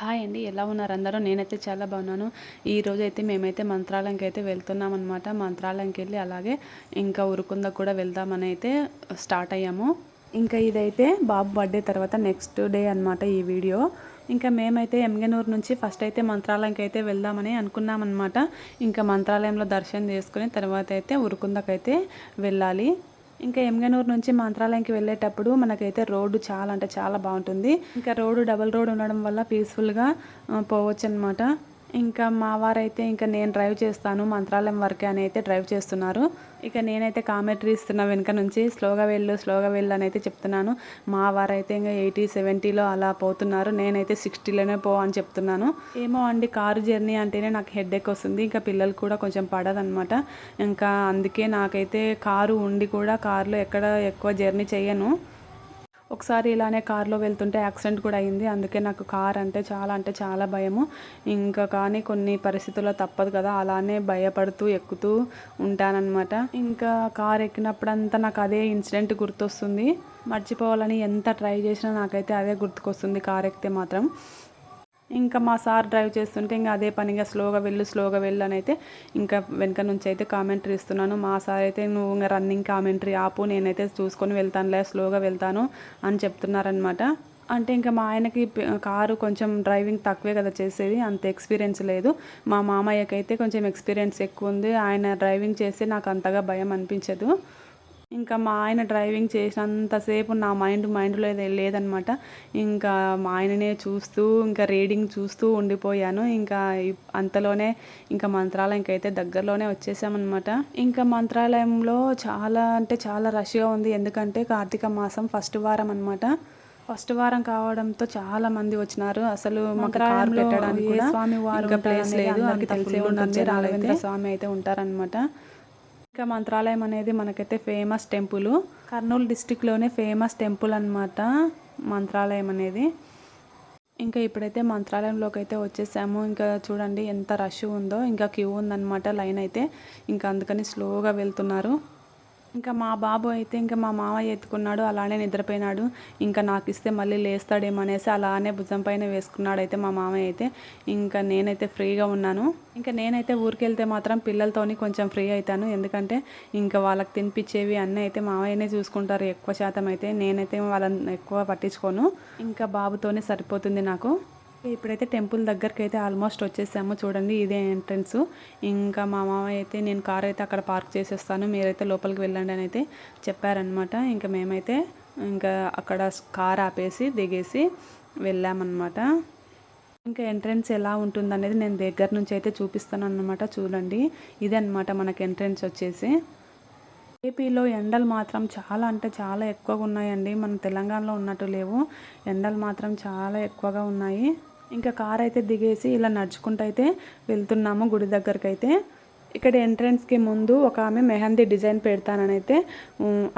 Hi అండి ఎలా ఉన్నారు అందరూ? నేనైతే చాలా బాగున్నాను. ఈ రోజు అయితే మేమైతే మంత్రాలయంకి అయితే వెళ్తున్నాం అనమాట మంత్రాలయంకి వెళ్ళి అలాగే ఇంకా ఉరుకుంద కూడా వెళ్దామని అయితే స్టార్ట్ అయ్యాము. ఇంకా ఇదైతే బాబు బర్త్డే తర్వాత నెక్స్ట్ డే అనమాట ఈ వీడియో. ఇంకా మేమైతే ఎమ్గనూరు నుంచి ఫస్ట్ అయితే మంత్రాలయంకి అయితే వెళ్దామని అనుకున్నాం అనమాట ఇంకా మంత్రాలయంలో దర్శనం చేసుకుని తర్వాత అయితే ఉరుకుందకైతే వెళ్ళాలి. ఇంకా ఎమ్గనూరు నుంచి మంత్రాలయంకి వెళ్ళేటప్పుడు మనకైతే రోడ్డు చాలా అంటే చాలా బాగుంటుంది. ఇంకా రోడ్డు డబల్ రోడ్ ఉండడం వల్ల పీస్ఫుల్గా పోవచ్చు అనమాట ఇంకా మా వారైతే ఇంకా నేను డ్రైవ్ చేస్తాను మంత్రాలయం వరకే అని అయితే డ్రైవ్ చేస్తున్నారు. ఇక నేనైతే కామెంటరీ ఇస్తున్నా వెనుక నుంచి స్లోగా వెళ్ళు స్లోగా వెళ్ళు అని అయితే చెప్తున్నాను. మా వారైతే ఇంకా ఎయిటీ సెవెంటీలో అలా పోతున్నారు. నేనైతే సిక్స్టీలోనే పో అని చెప్తున్నాను. ఏమో అండి కారు జర్నీ అంటేనే నాకు హెడ్ ఎక్ వస్తుంది. ఇంకా పిల్లలు కూడా కొంచెం పడదనమాట ఇంకా అందుకే నాకైతే కారు ఉండి కూడా కారులో ఎక్కడ ఎక్కువ జర్నీ చేయను ఒకసారి ఇలానే కార్లో వెళ్తుంటే యాక్సిడెంట్ కూడా అయింది. అందుకే నాకు కార్ అంటే చాలా అంటే చాలా భయము. ఇంకా కానీ కొన్ని పరిస్థితుల్లో తప్పదు కదా అలానే భయపడుతూ ఎక్కుతూ ఉంటానన్నమాట. ఇంకా కార్ ఎక్కినప్పుడంతా నాకు అదే ఇన్సిడెంట్ గుర్తొస్తుంది. మర్చిపోవాలని ఎంత ట్రై చేసినా నాకైతే అదే గుర్తుకొస్తుంది కార్ ఎక్కితే మాత్రం. ఇంకా మా సార్ డ్రైవ్ చేస్తుంటే ఇంకా అదే పనిగా స్లోగా వెళ్ళు స్లోగా వెళ్ళు అని అయితే ఇంకా వెనక నుంచి అయితే కామెంటరీ ఇస్తున్నాను. మా సార్ అయితే నువ్వు ఇంకా రన్నింగ్ కామెంటరీ ఆపు నేనైతే చూసుకొని వెళ్తానులే స్లోగా వెళ్తాను అని చెప్తున్నారనమాట అంటే ఇంకా మా ఆయనకి కారు కొంచెం డ్రైవింగ్ తక్కువే కదా చేసేది అంత ఎక్స్పీరియన్స్ లేదు. మా మామయ్యకైతే కొంచెం ఎక్స్పీరియన్స్ ఎక్కువ ఉంది ఆయన డ్రైవింగ్ చేస్తే నాకు అంతగా భయం అనిపించదు. ఇంకా మా ఆయన డ్రైవింగ్ చేసినంతసేపు నా మైండ్ మైండ్లో లేదనమాట. ఇంకా మా ఆయననే చూస్తూ ఇంకా రీడింగ్ చూస్తూ ఉండిపోయాను. ఇంకా అంతలోనే ఇంకా మంత్రాలయంకి అయితే దగ్గరలోనే వచ్చేసామన్నమాట ఇంకా మంత్రాలయంలో చాలా అంటే చాలా రష్గా ఉంది. ఎందుకంటే కార్తీక మాసం ఫస్ట్ వారం అనమాట ఫస్ట్ వారం కావడంతో చాలా మంది వచ్చినారు. అసలు మాకు కారు పెట్టడానికి స్వామి వారు ప్లేస్ లేదు. అందరికి తెలిసే ఉంటుంది. రాఘవేంద్ర స్వామి అయితే ఉంటారనమాట. ఇంకా మంత్రాలయం అనేది మనకైతే ఫేమస్ టెంపుల్. కర్నూలు డిస్టిక్లోనే ఫేమస్ టెంపుల్ అనమాట మంత్రాలయం అనేది. ఇంకా ఇప్పుడైతే మంత్రాలయంలోకి అయితే వచ్చేసాము. ఇంకా చూడండి ఎంత రష్ ఉందో ఇంకా క్యూ ఉందన్నమాట లైన్ అయితే. ఇంకా అందుకని స్లోగా వెళ్తున్నారు. ఇంకా మా బాబు అయితే ఇంకా మా మామయ్య ఎత్తుకున్నాడు అలానే నిద్రపోయినాడు. ఇంకా నాకు ఇస్తే మళ్ళీ లేస్తాడేమో అనేసి అలానే భుజం పైన వేసుకున్నాడు అయితే మా మామయ్య అయితే. ఇంకా నేనైతే ఫ్రీగా ఉన్నాను. ఇంకా నేనైతే ఊరికెళ్తే మాత్రం పిల్లలతోని కొంచెం ఫ్రీ అవుతాను ఎందుకంటే ఇంకా వాళ్ళకి తినిపించేవి అన్నీ అయితే మామయ్యనే చూసుకుంటారు. ఎక్కువ శాతం అయితే నేనైతే వాళ్ళని ఎక్కువ పట్టించుకోను. ఇంకా బాబుతోనే సరిపోతుంది నాకు. ఇప్పుడైతే టెంపుల్ దగ్గరికి అయితే ఆల్మోస్ట్ వచ్చేసాము. చూడండి ఇదే ఎంట్రన్స్. ఇంకా మా మామ అయితే నేను కార్ అయితే అక్కడ పార్క్ చేసేస్తాను. మీరైతే లోపలికి వెళ్ళండి అని అయితే చెప్పారనమాట ఇంకా మేమైతే ఇంకా అక్కడ కార్ ఆపేసి దిగేసి వెళ్ళామన్నమాట. ఇంకా ఎంట్రన్స్ ఎలా ఉంటుంది అనేది నేను దగ్గర నుంచి అయితే చూపిస్తాను అనమాట చూడండి ఇదే అనమాట మనకి ఎంట్రన్స్ వచ్చేసి. ఏపీలో ఎండలు మాత్రం చాలా అంటే చాలా ఎక్కువగా ఉన్నాయండి. మన తెలంగాణలో ఉన్నట్టు లేవు. ఎండలు మాత్రం చాలా ఎక్కువగా ఉన్నాయి. ఇంకా కార్ అయితే దిగేసి ఇలా నడుచుకుంటూ అయితే వెళ్తున్నాము గుడి దగ్గరికి అయితే ఇక్కడ ఎంట్రన్స్కి ముందు ఒక ఆమె మెహందీ డిజైన్ పెడతానని అయితే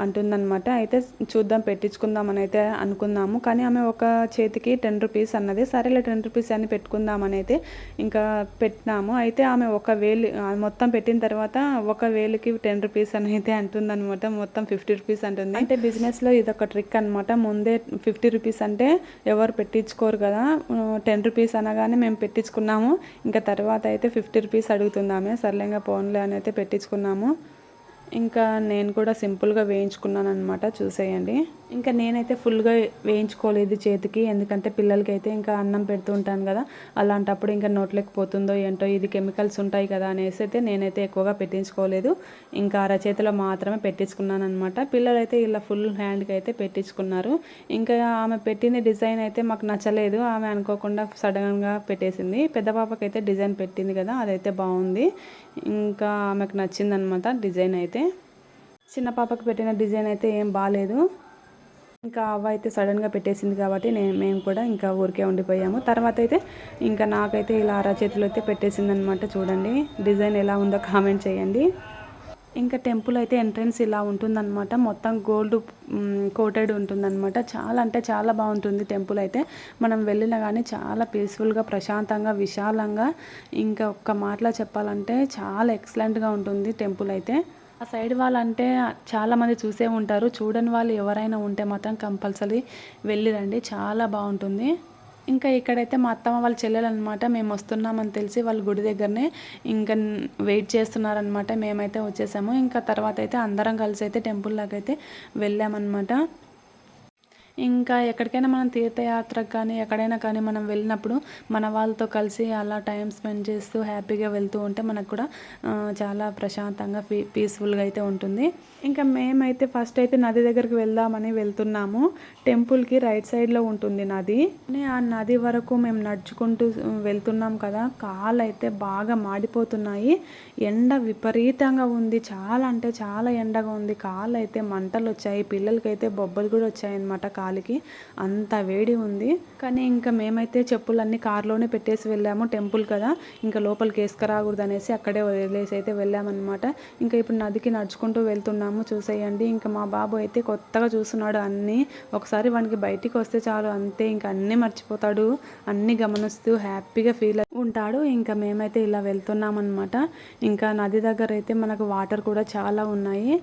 అంటుందన్నమాట. అయితే చూద్దాం పెట్టించుకుందామని అయితే అనుకుందాము. కానీ ఆమె ఒక చేతికి టెన్ రూపీస్ అన్నది. సరేలే టెన్ రూపీస్ అని పెట్టుకుందామని అయితే ఇంకా పెట్టినాము. అయితే ఆమె ఒక వేలు మొత్తం పెట్టిన తర్వాత ఒక వేలుకి టెన్ రూపీస్ అని అయితే అంటుందన్నమాట. మొత్తం ఫిఫ్టీ రూపీస్ అంటుంది. అంటే బిజినెస్లో ఇది ఒక ట్రిక్ అనమాట ముందే ఫిఫ్టీ రూపీస్ అంటే ఎవరు పెట్టించుకోరు కదా. టెన్ రూపీస్ అనగానే మేము పెట్టించుకున్నాము. ఇంకా తర్వాత అయితే ఫిఫ్టీ రూపీస్ అడుగుతుందామే సర్లేంగా పోన్లే అని అయితే పెట్టించుకున్నాము. ఇంకా నేను కూడా సింపుల్గా వేయించుకున్నాను అనమాట చూసేయండి. ఇంకా నేనైతే ఫుల్గా వేయించుకోలేదు చేతికి ఎందుకంటే పిల్లలకి అయితే ఇంకా అన్నం పెడుతూ ఉంటాను కదా అలాంటప్పుడు ఇంకా నోట్లోకి పోతుందో ఏంటో ఇది కెమికల్స్ ఉంటాయి కదా అనేసి అయితే నేనైతే ఎక్కువగా పెట్టించుకోలేదు. ఇంకా అరచేతిలో మాత్రమే పెట్టించుకున్నాను అనమాట పిల్లలైతే ఇలా ఫుల్ హ్యాండ్కి అయితే పెట్టించుకున్నారు. ఇంకా ఆమె పెట్టింది డిజైన్ అయితే మాకు నచ్చలేదు. ఆమె అనుకోకుండా సడన్గా పెట్టేసింది. పెద్ద పాపకి అయితే డిజైన్ పెట్టింది కదా అదైతే బాగుంది. ఇంకా ఆమెకు నచ్చిందనమాట డిజైన్ అయితే. చిన్న పాపకు పెట్టిన డిజైన్ అయితే ఏం బాగాలేదు ఇంకా అవ్వ అయితే సడన్గా పెట్టేసింది కాబట్టి నేను మేము కూడా ఇంకా ఊరికే ఉండిపోయాము. తర్వాత అయితే ఇంకా నాకైతే ఇలా అరచేతులు అయితే పెట్టేసింది అనమాట చూడండి. డిజైన్ ఎలా ఉందో కామెంట్ చేయండి. ఇంకా టెంపుల్ అయితే ఎంట్రన్స్ ఇలా ఉంటుందన్నమాట. మొత్తం గోల్డ్ కోటెడ్ ఉంటుందన్నమాట. చాలా అంటే చాలా బాగుంటుంది టెంపుల్ అయితే. మనం వెళ్ళినా కానీ చాలా పీస్ఫుల్గా ప్రశాంతంగా విశాలంగా ఇంకా ఒక్క మాటలో చెప్పాలంటే చాలా ఎక్సలెంట్గా ఉంటుంది టెంపుల్ అయితే. ఆ సైడ్ వాళ్ళంటే చాలామంది చూసే ఉంటారు. చూడని వాళ్ళు ఎవరైనా ఉంటే మాత్రం కంపల్సరీ వెళ్ళిరండి చాలా బాగుంటుంది. ఇంకా ఇక్కడైతే మా అత్తమ్మ వాళ్ళ చెల్లెలు అనమాట మేము వస్తున్నామని తెలిసి వాళ్ళ గుడి దగ్గరనే ఇంకా వెయిట్ చేస్తున్నారనమాట. మేమైతే వచ్చేసాము. ఇంకా తర్వాత అయితే అందరం కలిసి అయితే టెంపుల్ లాగా అయితే వెళ్ళామన్నమాట ఇంకా ఎక్కడికైనా మనం తీర్థయాత్రకు కానీ ఎక్కడైనా కానీ మనం వెళ్ళినప్పుడు మన వాళ్ళతో కలిసి అలా టైం స్పెండ్ చేస్తూ హ్యాపీగా వెళ్తూ ఉంటే మనకు కూడా చాలా ప్రశాంతంగా పీ పీస్ఫుల్గా అయితే ఉంటుంది. ఇంకా మేమైతే ఫస్ట్ అయితే నది దగ్గరికి వెళ్దామని వెళ్తున్నాము. టెంపుల్కి రైట్ సైడ్లో ఉంటుంది నది. ఆ నది వరకు మేము నడుచుకుంటూ వెళ్తున్నాం కదా. కాళ్ళు అయితే బాగా మాడిపోతున్నాయి. ఎండ విపరీతంగా ఉంది. చాలా అంటే చాలా ఎండగా ఉంది. కాళ్ళు అయితే మంటలు వచ్చాయి పిల్లలకైతే బొబ్బలు కూడా వచ్చాయన్నమాట కాలికి. అంత వేడి ఉంది. కానీ ఇంకా మేమైతే చెప్పులన్నీ కారులోనే పెట్టేసి వెళ్ళాము టెంపుల్ కదా. ఇంకా లోపలికి వేసుకురాకూడదు అనేసి అక్కడే వదిలేసి అయితే వెళ్ళామన్నమాట. ఇంకా ఇప్పుడు నదికి నడుచుకుంటూ వెళ్తున్నాము చూసేయండి. ఇంకా మా బాబు అయితే కొత్తగా చూస్తున్నాడు అన్నీ. ఒకసారి వానికి బయటికి వస్తే చాలు అంతే. ఇంకా అన్నీ మర్చిపోతాడు. అన్నీ గమనిస్తూ హ్యాపీగా ఫీల్ ఉంటాడు. ఇంకా మేమైతే ఇలా వెళ్తున్నాం అనమాట ఇంకా నది దగ్గర అయితే మనకు వాటర్ కూడా చాలా ఉన్నాయి.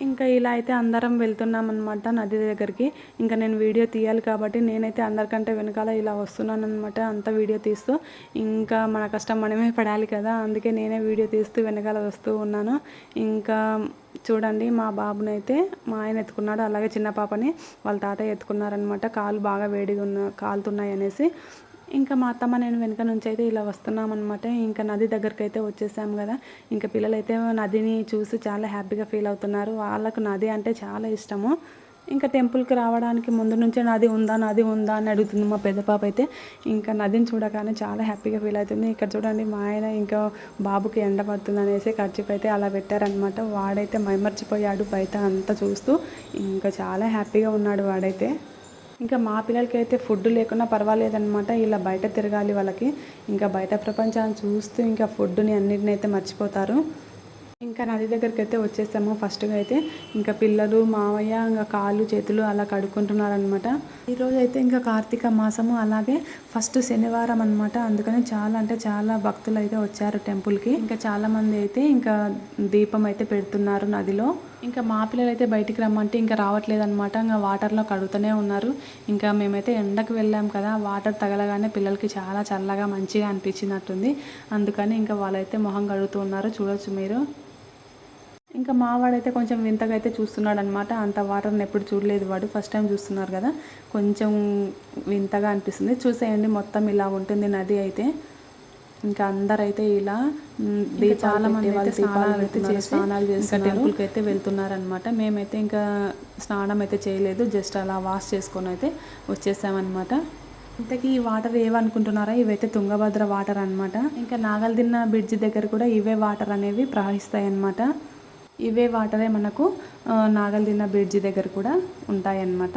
ఇంకా ఇలా అయితే అందరం వెళ్తున్నాం అనమాట నది దగ్గరికి. ఇంకా నేను వీడియో తీయాలి కాబట్టి నేనైతే అందరికంటే వెనకాల ఇలా వస్తున్నాను అనమాట అంత వీడియో తీస్తూ. ఇంకా మన కష్టం మనమే పడాలి కదా. అందుకే నేనే వీడియో తీస్తూ వెనకాల వస్తూ ఉన్నాను. ఇంకా చూడండి మా బాబునైతే మా ఆయన ఎత్తుకున్నాడు. అలాగే చిన్న పాపని వాళ్ళ తాతయ్య ఎత్తుకున్నారనమాట కాలు బాగా వేడిగా ఉన్న కాలుతున్నాయి అనేసి. ఇంకా మా అత్తమ్మ నేను వెనక నుంచి అయితే ఇలా వస్తున్నాం అనమాట ఇంకా నది దగ్గరికి అయితే వచ్చేసాము కదా. ఇంకా పిల్లలైతే నదిని చూసి చాలా హ్యాపీగా ఫీల్ అవుతున్నారు. వాళ్ళకు నది అంటే చాలా ఇష్టము. ఇంకా టెంపుల్కి రావడానికి ముందు నుంచే నది ఉందా నది ఉందా అని అడుగుతుంది మా పెద్ద పాప అయితే. ఇంకా నదిని చూడగానే చాలా హ్యాపీగా ఫీల్ అవుతుంది. ఇక్కడ చూడండి మా ఆయన ఇంకా బాబుకి ఎండ పడుతుంది అనేసి ఖర్చుకు అయితే అలా పెట్టారనమాట వాడైతే మైమర్చిపోయాడు బయట అంతా చూస్తూ ఇంకా చాలా హ్యాపీగా ఉన్నాడు వాడైతే. ఇంకా మా పిల్లలకి అయితే ఫుడ్ లేకున్నా పర్వాలేదన్నమాట. ఇలా బయట తిరగాలి వాళ్ళకి. ఇంకా బయట ప్రపంచాన్ని చూస్తూ ఇంకా ఫుడ్ని అన్నిటినైతే అయితే మర్చిపోతారు. ఇంకా నది దగ్గరికి అయితే వచ్చేసాము. ఫస్ట్గా అయితే ఇంకా పిల్లలు మావయ్య ఇంకా కాళ్ళు చేతులు అలా కడుక్కుంటున్నారనమాట ఈరోజు అయితే ఇంకా కార్తీక మాసము. అలాగే ఫస్ట్ శనివారం అనమాట అందుకని చాలా అంటే చాలా భక్తులు అయితే వచ్చారు టెంపుల్కి ఇంకా చాలామంది అయితే ఇంకా దీపం అయితే పెడుతున్నారు నదిలో. ఇంకా మా పిల్లలు అయితే బయటికి రమ్మంటే ఇంకా రావట్లేదు అనమాట ఇంకా వాటర్లో కడుగుతూనే ఉన్నారు. ఇంకా మేమైతే ఎండకు వెళ్ళాం కదా. వాటర్ తగలగానే పిల్లలకి చాలా చల్లగా మంచిగా అనిపించినట్టుంది. అందుకని ఇంకా వాళ్ళైతే మొహం కడుగుతూ ఉన్నారు. చూడొచ్చు మీరు. ఇంకా మా వాడైతే కొంచెం వింతగా అయితే చూస్తున్నాడు అనమాట అంత వాటర్ని ఎప్పుడు చూడలేదు వాడు. ఫస్ట్ టైం చూస్తున్నారు కదా. కొంచెం వింతగా అనిపిస్తుంది. చూసేయండి. మొత్తం ఇలా ఉంటుంది నది అయితే. ఇంకా అందరైతే ఇలా చాలా మంది అయితే స్నానాలు అయితే. చేసి స్నానాలు చేసి టెంపుల్కి అయితే వెళ్తున్నారనమాట మేమైతే ఇంకా స్నానం అయితే చేయలేదు. జస్ట్ అలా వాష్ చేసుకొని అయితే వచ్చేసామన్నమాట. ఇంతకీ ఈ వాటర్ ఏవనుకుంటున్నారా? ఇవైతే తుంగభద్ర వాటర్ అన్నమాట. ఇంకా నాగల్దిన్న బ్రిడ్జ్ దగ్గర కూడా ఇవే వాటర్ అనేవి ప్రవహిస్తాయి అన్నమాట ఇవే వాటరే మనకు ఆ, బ్రిడ్జి బ్రిడ్జ్ దగ్గర కూడా ఉంటాయన్నమాట.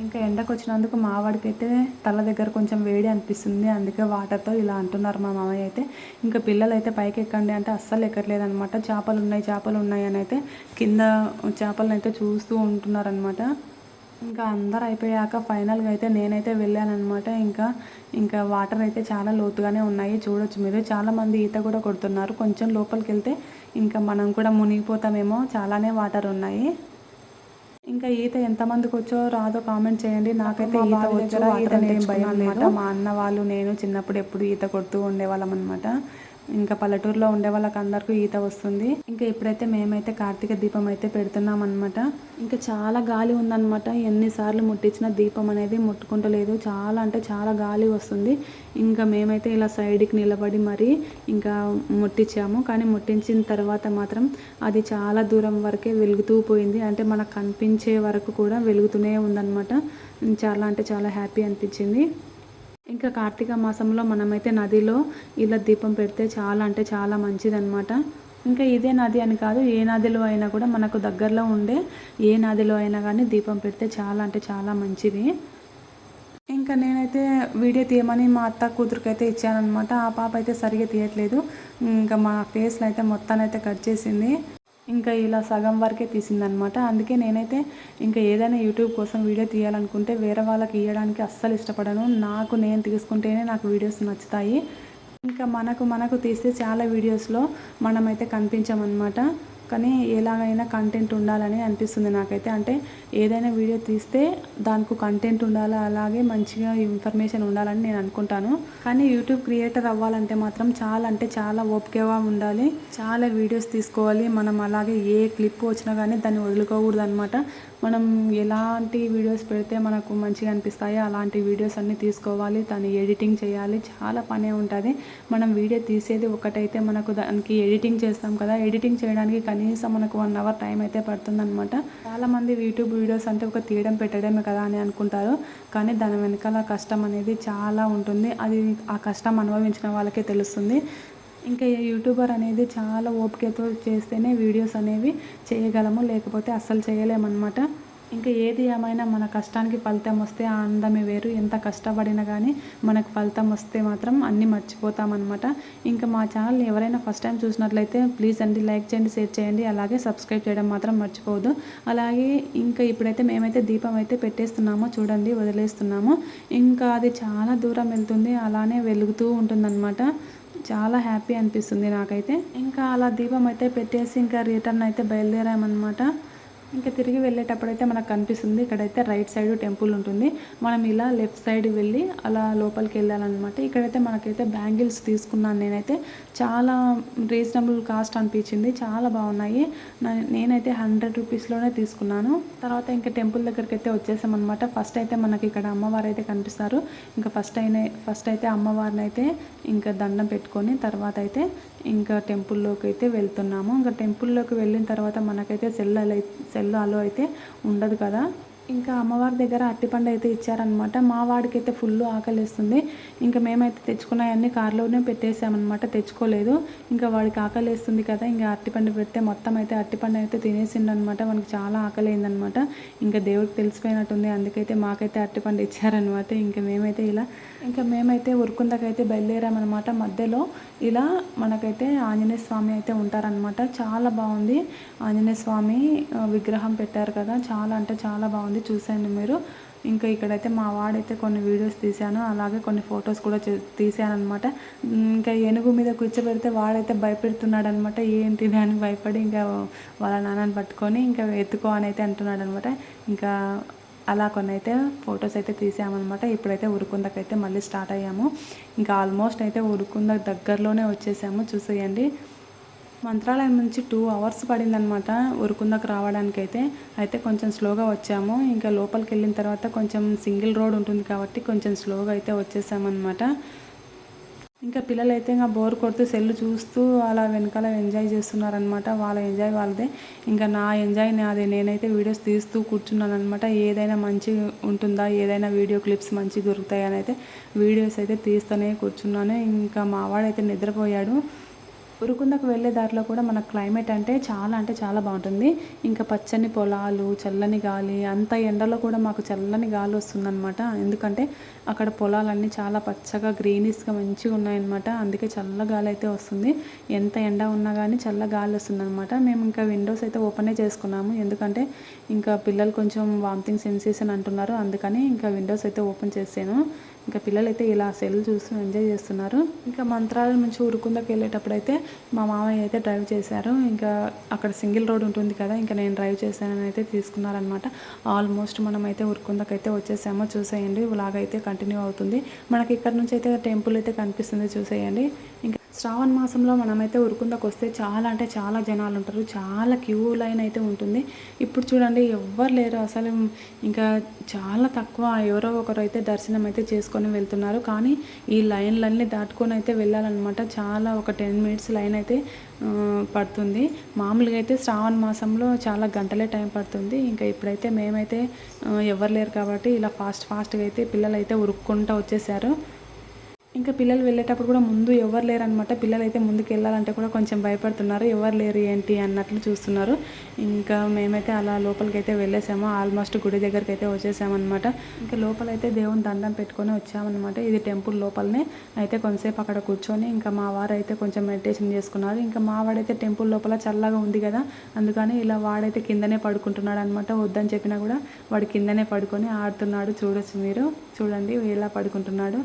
ఇంకా ఎండకు వచ్చినందుకు మావాడికైతే తల దగ్గర కొంచెం వేడి అనిపిస్తుంది. అందుకే వాటర్తో ఇలా అంటున్నారు మా మామయ్య అయితే. ఇంకా పిల్లలు అయితే పైకి ఎక్కండి అంటే అస్సలు ఎక్కట్లేదు అనమాట చేపలు ఉన్నాయి చేపలు ఉన్నాయి అని అయితే కింద చేపలను అయితే చూస్తూ ఉంటున్నారనమాట ఇంకా అందరు అయిపోయాక ఫైనల్గా అయితే నేనైతే వెళ్ళానమాట ఇంకా ఇంకా వాటర్ అయితే చాలా లోతుగానే ఉన్నాయి. చూడొచ్చు మీరు. చాలామంది ఈత కూడా కొడుతున్నారు. కొంచెం లోపలికి వెళ్తే ఇంకా మనం కూడా మునిగిపోతామేమో చాలానే వాటర్ ఉన్నాయి. ఇంకా ఈత ఎంతమందికి వచ్చో రాదో కామెంట్ చేయండి. నాకైతే ఈత వచ్చు ఈత నేను భయం లేదు. మా అన్న వాళ్ళు నేను చిన్నప్పుడు ఎప్పుడు ఈత కొడుతూ ఉండేవాళ్ళం అనమాట ఇంకా పల్లెటూరులో ఉండే వాళ్ళకి అందరికీ ఈత వస్తుంది. ఇంకా ఇప్పుడైతే మేమైతే కార్తీక దీపం అయితే పెడుతున్నాం అనమాట ఇంకా చాలా గాలి ఉందనమాట ఎన్నిసార్లు ముట్టించిన దీపం అనేది ముట్టుకుంటలేదు. చాలా అంటే చాలా గాలి వస్తుంది. ఇంకా మేమైతే ఇలా సైడ్కి నిలబడి మరి ఇంకా ముట్టించాము. కానీ ముట్టించిన తర్వాత మాత్రం అది చాలా దూరం వరకే వెలుగుతూ పోయింది. అంటే మనకు కనిపించే వరకు కూడా వెలుగుతూనే ఉందన్నమాట. చాలా అంటే చాలా హ్యాపీ అనిపించింది. ఇంకా కార్తీక మాసంలో మనమైతే నదిలో ఇలా దీపం పెడితే చాలా అంటే చాలా మంచిదన్నమాట. ఇంకా ఇదే నది అని కాదు ఏ నదిలో అయినా కూడా మనకు దగ్గరలో ఉండే ఏ నదిలో అయినా కానీ దీపం పెడితే చాలా అంటే చాలా మంచిది. ఇంకా నేనైతే వీడియో తీయమని మా అత్త కూతురికైతే ఇచ్చానమాట ఆ పాప అయితే సరిగా తీయట్లేదు. ఇంకా మా ఫేస్లో అయితే మొత్తాన్ని అయితే కట్ చేసింది. ఇంకా ఇలా సగం వరకే తీసిందనమాట. అందుకే నేనైతే ఇంకా ఏదైనా యూట్యూబ్ కోసం వీడియో తీయాలనుకుంటే వేరే వాళ్ళకి ఇవ్వడానికి అస్సలు ఇష్టపడను. నాకు నేను తీసుకుంటేనే నాకు వీడియోస్ నచ్చుతాయి. ఇంకా మనకు మనకు తీస్తే చాలా వీడియోస్లో మనమైతే కనిపించామన్నమాట కానీ ఎలాగైనా కంటెంట్ ఉండాలని అనిపిస్తుంది నాకైతే. అంటే ఏదైనా వీడియో తీస్తే దానికి కంటెంట్ ఉండాలి అలాగే మంచిగా ఇన్ఫర్మేషన్ ఉండాలని నేను అనుకుంటాను. కానీ యూట్యూబ్ క్రియేటర్ అవ్వాలంటే మాత్రం చాలా అంటే చాలా ఓపికగా ఉండాలి. చాలా వీడియోస్ తీసుకోవాలి. మనం అలాగే ఏ క్లిప్ వచ్చినా కానీ దాన్ని వదులుకోకూడదు అనమాట మనం ఎలాంటి వీడియోస్ పెడితే మనకు మంచిగా అనిపిస్తాయో అలాంటి వీడియోస్ అన్నీ తీసుకోవాలి. దాన్ని ఎడిటింగ్ చేయాలి. చాలా పనే ఉంటుంది. మనం వీడియో తీసేది ఒకటైతే మనకు దానికి ఎడిటింగ్ చేస్తాం కదా. ఎడిటింగ్ చేయడానికి కనీసం మనకు వన్ అవర్ టైం అయితే పడుతుందన్నమాట. చాలామంది యూట్యూబ్ వీడియోస్ అంటే ఒక తీయడం పెట్టడమే కదా అని అనుకుంటారు. కానీ దాని వెనకాల కష్టం అనేది చాలా ఉంటుంది. అది ఆ కష్టం అనుభవించిన వాళ్ళకే తెలుస్తుంది. ఇంకా యూట్యూబర్ అనేది చాలా ఓపికతో చేస్తేనే వీడియోస్ అనేవి చేయగలము లేకపోతే అస్సలు చేయలేమన్నమాట. ఇంకా ఏది ఏమైనా మన కష్టానికి ఫలితం వస్తే ఆ ఆనందమే వేరు. ఎంత కష్టపడినా కానీ మనకు ఫలితం వస్తే మాత్రం అన్నీ మర్చిపోతామన్నమాట. ఇంకా మా ఛానల్ ఎవరైనా ఫస్ట్ టైం చూసినట్లయితే ప్లీజ్ అండి లైక్ చేయండి షేర్ చేయండి. అలాగే సబ్స్క్రైబ్ చేయడం మాత్రం మర్చిపోవద్దు. అలాగే ఇంకా ఇప్పుడైతే మేమైతే దీపం అయితే పెట్టేస్తున్నామో చూడండి వదిలేస్తున్నాము. ఇంకా అది చాలా దూరం వెళ్తుంది అలానే వెలుగుతూ ఉంటుందన్నమాట. చాలా హ్యాపీ అనిపిస్తుంది నాకైతే. ఇంకా అలా దీపం అయితే పెట్టేసి ఇంకా రిటర్న్ అయితే బయలుదేరామన్నమాట. ఇంకా తిరిగి వెళ్ళేటప్పుడు అయితే మనకు కనిపిస్తుంది. ఇక్కడైతే రైట్ సైడ్ టెంపుల్ ఉంటుంది. మనం ఇలా లెఫ్ట్ సైడ్ వెళ్ళి అలా లోపలికి వెళ్ళాలన్నమాట. ఇక్కడైతే మనకైతే బ్యాంగిల్స్ తీసుకున్నాను నేనైతే. చాలా రీజనబుల్ కాస్ట్ అనిపించింది. చాలా బాగున్నాయి. నేనైతే హండ్రెడ్ రూపీస్లోనే తీసుకున్నాను. తర్వాత ఇంకా టెంపుల్ దగ్గరికి అయితే వచ్చేసామన్నమాట. ఫస్ట్ అయితే మనకి ఇక్కడ అమ్మవారు అయితే కనిపిస్తారు. ఇంకా ఫస్ట్ అయిన ఫస్ట్ అయితే అమ్మవారిని అయితే ఇంకా దండం పెట్టుకొని తర్వాత అయితే ఇంకా టెంపుల్లోకి అయితే వెళ్తున్నాము. ఇంకా టెంపుల్లోకి వెళ్ళిన తర్వాత మనకైతే సెల్ సెల్ అలో అయితే ఉండదు కదా. ఇంకా అమ్మవారి దగ్గర అట్టిపండు అయితే ఇచ్చారనమాట మా వాడికైతే ఫుల్ ఫుల్ ఆకలిస్తుంది. ఇంకా మేమైతే తెచ్చుకున్నాయన్నీ కార్లోనే పెట్టేసామన్నమాట తెచ్చుకోలేదు. ఇంకా వాడికి ఆకలిస్తుంది కదా ఇంకా అట్టిపండు పెడితే మొత్తం అయితే అట్టిపండు అయితే తినేసిండు అనమాట మనకి చాలా ఆకలి అయిందనమాట ఇంకా దేవుడికి తెలిసిపోయినట్టుంది. అందుకైతే మాకైతే అట్టిపండు ఇచ్చారనమాట ఇంకా మేమైతే ఇలా ఇంకా మేమైతే ఉరుకుందకైతే బయలుదేరామన్నమాట. మధ్యలో ఇలా మనకైతే ఆంజనేయ స్వామి అయితే ఉంటారనమాట చాలా బాగుంది. ఆంజనేయ స్వామి విగ్రహం పెట్టారు కదా చాలా అంటే చాలా బాగుంది. చూసేయండి మీరు. ఇంకా ఇక్కడైతే మా వాడైతే కొన్ని వీడియోస్ తీశాను. అలాగే కొన్ని ఫొటోస్ కూడా తీశాను అనమాట ఇంకా ఏనుగు మీద కూర్చోబెడితే వాడైతే భయపెడుతున్నాడు అనమాట ఏంటి అని భయపడి ఇంకా వాళ్ళ నాన్నని పట్టుకొని ఇంకా ఎత్తుకో అని అయితే అంటున్నాడు అనమాట ఇంకా అలా కొన్ని అయితే ఫొటోస్ అయితే తీసామన్నమాట ఇప్పుడైతే ఉరుకుందకైతే మళ్ళీ స్టార్ట్ అయ్యాము. ఇంకా ఆల్మోస్ట్ అయితే ఉరుకుందకు దగ్గరలోనే వచ్చేసాము. చూసేయండి. మంత్రాలయం నుంచి టూ అవర్స్ పడిందనమాట ఉరుకుందకు రావడానికి అయితే అయితే కొంచెం స్లోగా వచ్చాము. ఇంకా లోపలికి వెళ్ళిన తర్వాత కొంచెం సింగిల్ రోడ్ ఉంటుంది కాబట్టి కొంచెం స్లోగా అయితే వచ్చేసామన్నమాట. ఇంకా పిల్లలు అయితే ఇంకా బోర్ కొడుతూ సెల్లు చూస్తూ అలా వెనకాల ఎంజాయ్ చేస్తున్నారనమాట వాళ్ళ ఎంజాయ్ వాళ్ళదే. ఇంకా నా ఎంజాయ్ నాదే. నేనైతే వీడియోస్ తీస్తూ కూర్చున్నాను అనమాట ఏదైనా మంచి ఉంటుందా? ఏదైనా వీడియో క్లిప్స్ మంచి దొరుకుతాయని అయితే వీడియోస్ అయితే తీస్తూనే కూర్చున్నాను. ఇంకా మావాడైతే నిద్రపోయాడు. ఉరుకుందకు వెళ్ళే దారిలో కూడా మన క్లైమేట్ అంటే చాలా అంటే చాలా బాగుంటుంది. ఇంకా పచ్చని పొలాలు చల్లని గాలి అంత ఎండలో కూడా మాకు చల్లని గాలి వస్తుందన్నమాట. ఎందుకంటే అక్కడ పొలాలన్నీ చాలా పచ్చగా గ్రీనిష్గా మంచిగా ఉన్నాయన్నమాట. అందుకే చల్ల గాలి అయితే వస్తుంది. ఎంత ఎండ ఉన్నా కానీ చల్ల గాలి వస్తుందన్నమాట. మేము ఇంకా విండోస్ అయితే ఓపెనే చేసుకున్నాము. ఎందుకంటే ఇంకా పిల్లలు కొంచెం వామిటింగ్ సెన్సేషన్ అంటున్నారు. అందుకని ఇంకా విండోస్ అయితే ఓపెన్ చేసాను. ఇంకా పిల్లలు అయితే ఇలా సెల్ చూస్తూ ఎంజాయ్ చేస్తున్నారు. ఇంకా మంత్రాల నుంచి ఉరుకుందకి వెళ్ళేటప్పుడు అయితే మా మామయ్య అయితే డ్రైవ్ చేశారు. ఇంకా అక్కడ సింగిల్ రోడ్ ఉంటుంది కదా ఇంకా నేను డ్రైవ్ చేశానని అయితే తీసుకున్నారనమాట ఆల్మోస్ట్ మనం అయితే ఉరుకుందకైతే వచ్చేసామో. చూసేయండి ఇలాగైతే కంటిన్యూ అవుతుంది. మనకి ఇక్కడ నుంచి అయితే టెంపుల్ అయితే కనిపిస్తుంది చూసేయండి. ఇంకా శ్రావణ మాసంలో మనమైతే ఉరుకుందకు వస్తే చాలా అంటే చాలా జనాలు ఉంటారు. చాలా క్యూ లైన్ అయితే ఉంటుంది. ఇప్పుడు చూడండి ఎవ్వరు లేరు. అసలు ఇంకా చాలా తక్కువ ఎవరో ఒకరు అయితే దర్శనం అయితే చేసుకొని వెళ్తున్నారు. కానీ ఈ లైన్లన్నీ దాటుకొని అయితే వెళ్ళాలన్నమాట. చాలా ఒక టెన్ మినిట్స్ లైన్ అయితే పడుతుంది. మామూలుగా అయితే శ్రావణ మాసంలో చాలా గంటలే టైం పడుతుంది. ఇంకా ఇప్పుడైతే మేమైతే ఎవరు లేరు కాబట్టి ఇలా ఫాస్ట్ ఫాస్ట్గా అయితే పిల్లలు అయితే ఉరుక్కుంటూ వచ్చేసారు. ఇంకా పిల్లలు వెళ్ళేటప్పుడు కూడా ముందు ఎవరు లేరు పిల్లలు అయితే ముందుకు వెళ్ళాలంటే కూడా కొంచెం భయపడుతున్నారు. ఎవరు లేరు ఏంటి అన్నట్లు చూస్తున్నారు. ఇంకా మేమైతే అలా లోపలికి అయితే వెళ్ళేసాము. ఆల్మోస్ట్ గుడి దగ్గరికి అయితే వచ్చేసామన్నమాట. ఇంకా లోపలైతే దేవుని దండం పెట్టుకొని వచ్చామన్నమాట. ఇది టెంపుల్ లోపలనే. అయితే కొంతసేపు అక్కడ కూర్చొని ఇంకా మా వారు అయితే కొంచెం మెడిటేషన్ చేసుకున్నారు. ఇంకా మా వాడైతే టెంపుల్ లోపల చల్లగా ఉంది కదా. అందుకని ఇలా వాడైతే కిందనే పడుకుంటున్నాడు అనమాట వద్దని చెప్పినా కూడా వాడు కిందనే పడుకొని ఆడుతున్నాడు. చూడొచ్చు మీరు. చూడండి ఎలా పడుకుంటున్నాడు.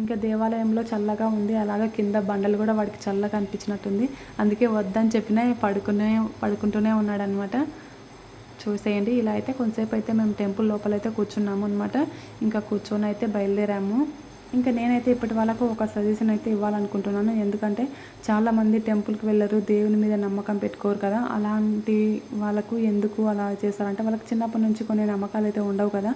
ఇంకా దేవాలయంలో చల్లగా ఉంది. అలాగే కింద బండలు కూడా వాడికి చల్లగా అనిపించినట్టుంది అందుకే వద్దని చెప్పినా పడుకునే పడుకుంటూనే ఉన్నాడనమాట చూసేయండి. ఇలా అయితే కొంతసేపు అయితే మేము టెంపుల్ లోపలైతే కూర్చున్నాము అనమాట ఇంకా కూర్చొని అయితే బయలుదేరాము. ఇంకా నేనైతే ఇప్పటి వాళ్ళకు ఒక సజెషన్ అయితే ఇవ్వాలనుకుంటున్నాను. ఎందుకంటే చాలామంది టెంపుల్కి వెళ్ళరు. దేవుని మీద నమ్మకం పెట్టుకోరు కదా. అలాంటి వాళ్ళకు ఎందుకు అలా చేస్తారంటే వాళ్ళకి చిన్నప్పటి నుంచి కొన్ని నమ్మకాలు అయితే ఉండవు కదా.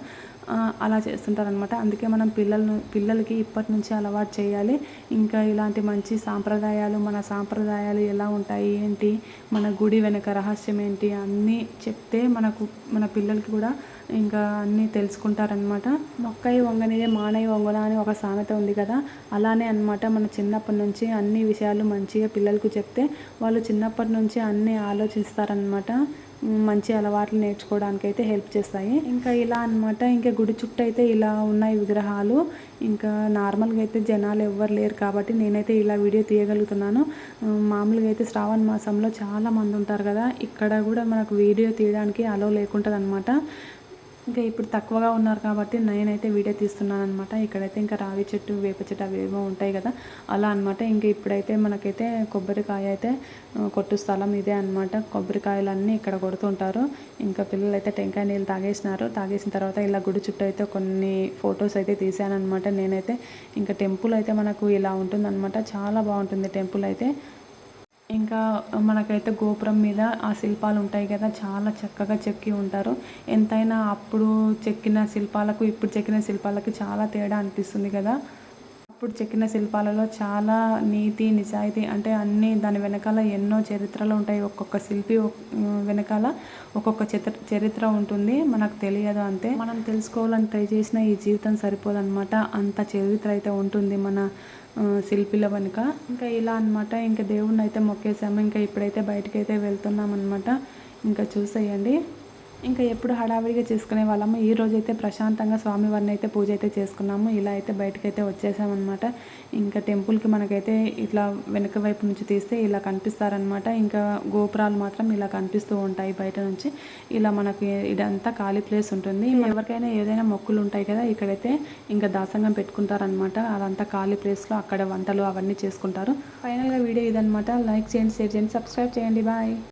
అలా చేస్తుంటారనమాట అందుకే మనం పిల్లలను పిల్లలకి ఇప్పటి నుంచి అలవాటు చేయాలి. ఇంకా ఇలాంటి మంచి సాంప్రదాయాలు మన సాంప్రదాయాలు ఎలా ఉంటాయి ఏంటి మన గుడి వెనక రహస్యం ఏంటి అన్నీ చెప్తే మనకు మన పిల్లలకి కూడా ఇంకా అన్నీ తెలుసుకుంటారనమాట మొక్కయి వంగనిదే మానయ్య వంగన అని ఒక సామెత ఉంది కదా. అలానే అనమాట మన చిన్నప్పటి నుంచి అన్ని విషయాలు మంచిగా పిల్లలకు చెప్తే వాళ్ళు చిన్నప్పటి నుంచి అన్నీ ఆలోచిస్తారనమాట మంచి అలవాట్లు నేర్చుకోవడానికి అయితే హెల్ప్ చేస్తాయి. ఇంకా ఇలా అన్నమాట. ఇంకా గుడి చుట్టూ అయితే ఇలా ఉన్నాయి విగ్రహాలు. ఇంకా నార్మల్గా అయితే జనాలు ఎవ్వరు లేరు కాబట్టి నేనైతే ఇలా వీడియో తీయగలుగుతున్నాను. మామూలుగా అయితే శ్రావణ మాసంలో చాలా మంది ఉంటారు కదా. ఇక్కడ కూడా మనకు వీడియో తీయడానికి అలో లేకుంటుంది అనమాట ఇంకా ఇప్పుడు తక్కువగా ఉన్నారు కాబట్టి నేనైతే వీడియో తీస్తున్నాను అనమాట ఇక్కడైతే ఇంకా రావి చెట్టు వేప చెట్టు అవి ఏవో ఉంటాయి కదా. అలా అనమాట ఇంకా ఇప్పుడైతే మనకైతే కొబ్బరికాయ అయితే కొట్టు స్థలం ఇదే అనమాట కొబ్బరికాయలన్నీ ఇక్కడ కొడుతుంటారు. ఇంకా పిల్లలు అయితే టెంకాయ నీళ్ళు తాగేసినారు. తాగేసిన తర్వాత ఇలా గుడి చుట్టూ అయితే కొన్ని ఫొటోస్ అయితే తీసాను అనమాట నేనైతే. ఇంకా టెంపుల్ అయితే మనకు ఇలా ఉంటుందన్నమాట. చాలా బాగుంటుంది టెంపుల్ అయితే. ఇంకా మనకైతే గోపురం మీద ఆ శిల్పాలు ఉంటాయి కదా చాలా చక్కగా చెక్కి ఉంటారు. ఎంతైనా అప్పుడు చెక్కిన శిల్పాలకు ఇప్పుడు చెక్కిన శిల్పాలకి చాలా తేడా అనిపిస్తుంది కదా. అప్పుడు చెక్కిన శిల్పాలలో చాలా నీతి నిజాయితీ అంటే అన్నీ దాని వెనకాల ఎన్నో చరిత్రలు ఉంటాయి. ఒక్కొక్క శిల్పి వెనకాల ఒక్కొక్క చరిత్ర చరిత్ర ఉంటుంది. మనకు తెలియదు అంతే. మనం తెలుసుకోవాలని ట్రై చేసిన ఈ జీవితం సరిపోదన్నమాట. అంత చరిత్ర అయితే ఉంటుంది మన శిల్పిల వెనుక. ఇంకా ఇలా అన్నమాట. ఇంకా దేవుణ్ణి అయితే మొక్కేసాము. ఇంకా ఇప్పుడైతే బయటకైతే అయితే వెళ్తున్నాం అనమాట ఇంకా చూసేయండి. ఇంకా ఎప్పుడు హడావిడిగా చేసుకునే వాళ్ళము. ఈ రోజు అయితే ప్రశాంతంగా స్వామివారిని అయితే పూజ అయితే చేసుకున్నాము. ఇలా అయితే బయటకైతే వచ్చేసామన్నమాట. ఇంకా టెంపుల్కి మనకైతే ఇట్లా వెనక వైపు నుంచి తీస్తే ఇలా కనిపిస్తారనమాట ఇంకా గోపురాలు మాత్రం ఇలా కనిపిస్తూ ఉంటాయి బయట నుంచి. ఇలా మనకి ఇదంతా ఖాళీ ప్లేస్ ఉంటుంది. ఎవరికైనా ఏదైనా మొక్కులు ఉంటాయి కదా ఇక్కడైతే ఇంకా దాసంగం పెట్టుకుంటారనమాట అదంతా ఖాళీ ప్లేస్లో అక్కడ వంటలు అవన్నీ చేసుకుంటారు. ఫైనల్గా వీడియో ఇదనమాట లైక్ చేయండి షేర్ చేయండి సబ్స్క్రైబ్ చేయండి. బాయ్.